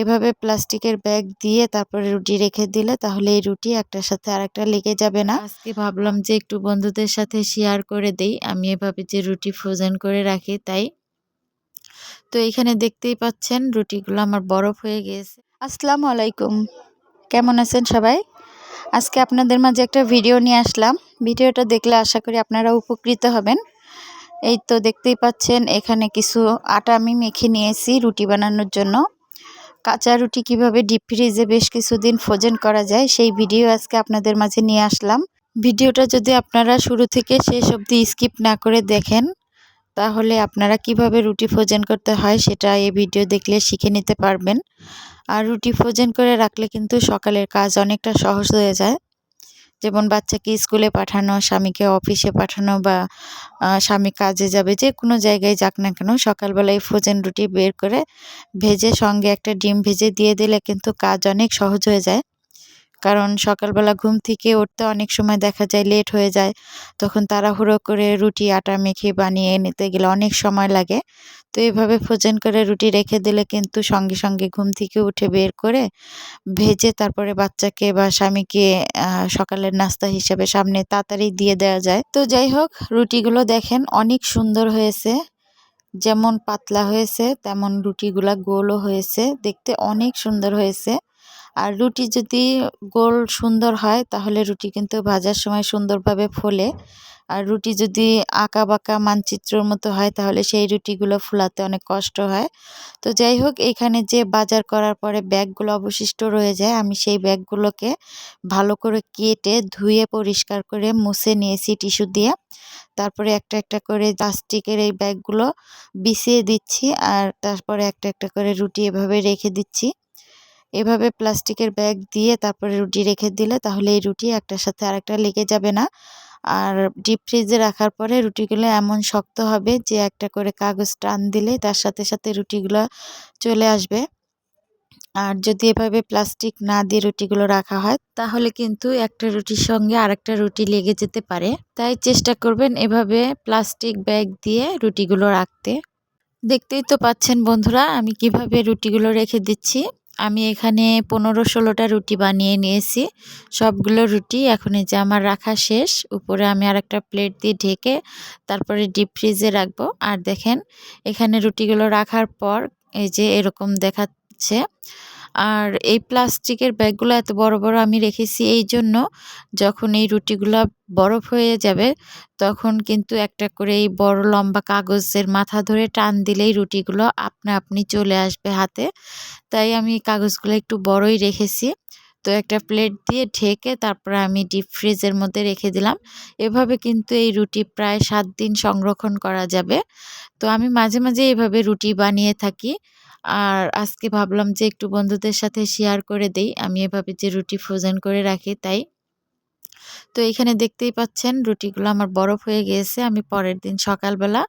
এভাবে প্লাস্টিকের ব্যাগ দিয়ে তারপরে রুটি রেখে দিলে তাহলে এই রুটি একটার সাথে আরেকটা লেগে যাবে না। আজকে ভাবলাম যে একটু বন্ধুদের সাথে শেয়ার করে দেই। আমি এভাবে যে রুটি ফ্রোজেন করে রাখি তাই। তো এখানে দেখতেই পাচ্ছেন রুটিগুলো আমার বরফ হয়ে গিয়েছে। আসসালামু আলাইকুম। কেমন আছেন সবাই? আজকে আপনাদের মাঝে একটা ভিডিও নিয়ে আসলাম। ভিডিওটা দেখলে আশা করি আপনারা উপকৃত হবেন। এই তো দেখতেই পাচ্ছেন এখানে কিছু আটা আমি মেখে নিয়েছি রুটি বানানোর জন্য। কাঁচা রুটি কীভাবে ডিপ ফ্রিজে বেশ কিছুদিন ফ্রোজেন করা যায়, সেই ভিডিও আজকে আপনাদের মাঝে নিয়ে আসলাম। ভিডিওটা যদি আপনারা শুরু থেকে শেষ অবধি স্কিপ না করে দেখেন, তাহলে আপনারা কীভাবে রুটি ফ্রোজেন করতে হয় সেটা এই ভিডিও দেখলে শিখে নিতে পারবেন। আর রুটি ফ্রোজেন করে রাখলে কিন্তু সকালের কাজ অনেকটা সহজ হয়ে যায়। যেমন বাচ্চাকে স্কুলে পাঠানো, স্বামীকে অফিসে পাঠানো বা স্বামী কাজে যাবে, যে কোনো জায়গায় যাক না কেন, সকালবেলায় ফ্রোজেন রুটি বের করে ভেজে সঙ্গে একটা ডিম ভেজে দিয়ে দিলে কিন্তু কাজ অনেক সহজ হয়ে যায়। কারণ সকালবেলা ঘুম থেকে উঠতে অনেক সময় দেখা যায় লেট হয়ে যায়। তখন তাড়াহুড়ো করে রুটি, আটা মেখে বানিয়ে নিতে গেলে অনেক সময় লাগে। তো এভাবে ফ্রোজেন করে রুটি রেখে দিলে কিন্তু সঙ্গে সঙ্গে ঘুম থেকে উঠে বের করে ভেজে তারপরে বাচ্চাকে বা স্বামীকে সকালের নাস্তা হিসেবে সামনে তাড়াতাড়ি দিয়ে দেওয়া যায়। তো যাই হোক, রুটিগুলো দেখেন অনেক সুন্দর হয়েছে। যেমন পাতলা হয়েছে, তেমন রুটিগুলা গোলও হয়েছে। দেখতে অনেক সুন্দর হয়েছে। আর রুটি যদি গোল সুন্দর হয়, তাহলে রুটি কিন্তু ভাজার সময় সুন্দরভাবে ফোলে। আর রুটি যদি আঁকা বাঁকা মানচিত্রর মতো হয়, তাহলে সেই রুটিগুলো ফুলাতে অনেক কষ্ট হয়। তো যাই হোক, এখানে যে বাজার করার পরে ব্যাগগুলো অবশিষ্ট রয়ে যায়, আমি সেই ব্যাগগুলোকে ভালো করে কেটে ধুয়ে পরিষ্কার করে মুছে নিয়েছি টিস্যু দিয়ে। তারপরে একটা একটা করে প্লাস্টিকের এই ব্যাগগুলো বিছিয়ে দিচ্ছি, আর তারপরে একটা একটা করে রুটি এভাবে রেখে দিচ্ছি। এভাবে প্লাস্টিকের ব্যাগ দিয়ে তারপরে রুটি রেখে দিলে তাহলে এই রুটি একটার সাথে আরেকটা লেগে যাবে না। আর ডিপ ফ্রিজে রাখার পরে রুটিগুলো এমন শক্ত হবে যে একটা করে কাগজ টান দিলে তার সাথে সাথে রুটিগুলো চলে আসবে। আর যদি এভাবে প্লাস্টিক না দিয়ে রুটিগুলো রাখা হয় তাহলে কিন্তু একটা রুটির সঙ্গে আরেকটা রুটি লেগে যেতে পারে। তাই চেষ্টা করবেন এভাবে প্লাস্টিক ব্যাগ দিয়ে রুটিগুলো রাখতে। দেখতেই তো পাচ্ছেন বন্ধুরা আমি কীভাবে রুটিগুলো রেখে দিচ্ছি। আমি এখানে পনেরো ষোলোটা রুটি বানিয়ে নিয়েছি। সবগুলো রুটি এখন এই যে আমার রাখা শেষ। উপরে আমি আর একটা প্লেট দিয়ে ঢেকে তারপরে ডিপ ফ্রিজে রাখব। আর দেখেন, এখানে রুটিগুলো রাখার পর এই যে এরকম দেখাচ্ছে। আর এই প্লাস্টিকের ব্যাগগুলো এত বড় বড় আমি রেখেছি এই জন্য। যখন এই রুটিগুলো বরফ হয়ে যাবে, তখন কিন্তু একটা করে এই বড় লম্বা কাগজের মাথা ধরে টান দিলেই রুটিগুলো আপনা আপনি চলে আসবে হাতে। তাই আমি কাগজগুলো একটু বড়ই রেখেছি। তো একটা প্লেট দিয়ে ঢেকে তারপরে আমি ডিপ ফ্রিজের মধ্যে রেখে দিলাম। এভাবে কিন্তু এই রুটি প্রায় সাত দিন সংরক্ষণ করা যাবে। তো আমি মাঝে মাঝে এভাবে রুটি বানিয়ে থাকি। আর আজকে ভাবলাম যে একটু বন্ধুদের সাথে শেয়ার করে দেই। আমি এভাবে যে রুটি ফ্রোজেন করে রাখি তাই। তো এখানে দেখতেই পাচ্ছেন রুটিগুলো আমার বরফ হয়ে গিয়েছে। আমি পরের দিন সকালবেলা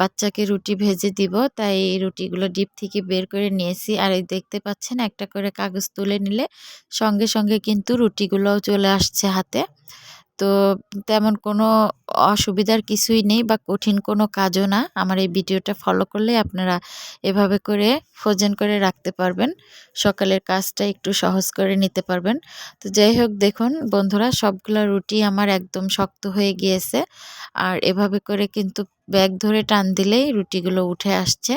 বাচ্চাকে রুটি ভেজে দিব। তাই এই রুটিগুলো ডিপ থেকে বের করে নিয়েছি। আর এই দেখতে পাচ্ছেন একটা করে কাগজ তুলে নিলে সঙ্গে সঙ্গে কিন্তু রুটিগুলোও চলে আসছে হাতে। তো তেমন কোনো অসুবিধার কিছুই নেই বা কঠিন কোনো কাজও না। আমার এই ভিডিওটা ফলো করলে আপনারা এভাবে করে ফ্রোজেন করে রাখতে পারবেন। সকালের কাজটা একটু সহজ করে নিতে পারবেন। তো যাই হোক, দেখুন বন্ধুরা, সবগুলো রুটি আমার একদম শক্ত হয়ে গিয়েছে। আর এভাবে করে কিন্তু ব্যাগ ধরে টান দিলেই রুটিগুলো উঠে আসছে।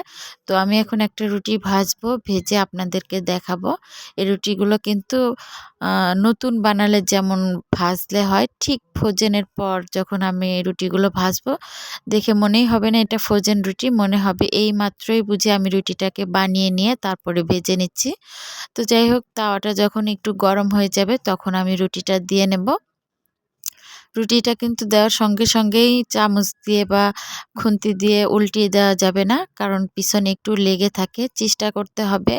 তো আমি এখন একটা রুটি ভাজবো, ভেজে আপনাদেরকে দেখাবো। এই রুটিগুলো কিন্তু নতুন বানালে যেমন ভাজলে হয়, ঠিক ফ্রোজেনের পর যখন আমি রুটিগুলো ভাজবো, দেখে মনেই হবে না এটা ফ্রোজেন রুটি, মনে হবে এই মাত্রই বুঝে আমি রুটিটাকে বানিয়ে নিয়ে তারপরে ভেজে নিচ্ছি। তো যাই হোক, তাওয়াটা যখন একটু গরম হয়ে যাবে, তখন আমি রুটিটা দিয়ে নেব। রুটিটা কিন্তু দেওয়ার সঙ্গে সঙ্গেই চামচ দিয়ে বা খুন্তি দিয়ে উল্টিয়ে দেওয়া যাবে না। কারণ পিছনে একটু লেগে থাকে, চেষ্টা করতে হবে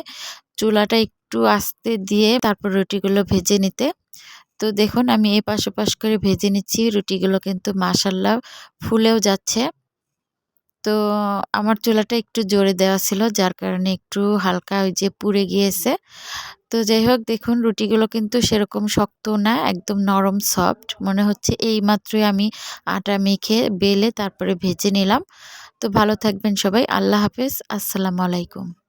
চুলাটা একটু আস্তে দিয়ে তারপর রুটিগুলো ভেজে নিতে। তো দেখুন, আমি এ পাশে করে ভেজে নিচ্ছি, রুটিগুলো কিন্তু মাসাল্লা ফুলেও যাচ্ছে। তো আমার চুলাটা একটু জোরে দেওয়া ছিল, যার কারণে একটু হালকা ওই যে পুড়ে গিয়েছে। তো যাই হোক, দেখুন রুটিগুলো কিন্তু সেরকম শক্ত না, একদম নরম সফট। মনে হচ্ছে এই মাত্রই আমি আটা মেখে, বেলে তারপরে ভেজে নিলাম। তো ভালো থাকবেন সবাই, আল্লাহ হাফেজ, আসসালামু আলাইকুম।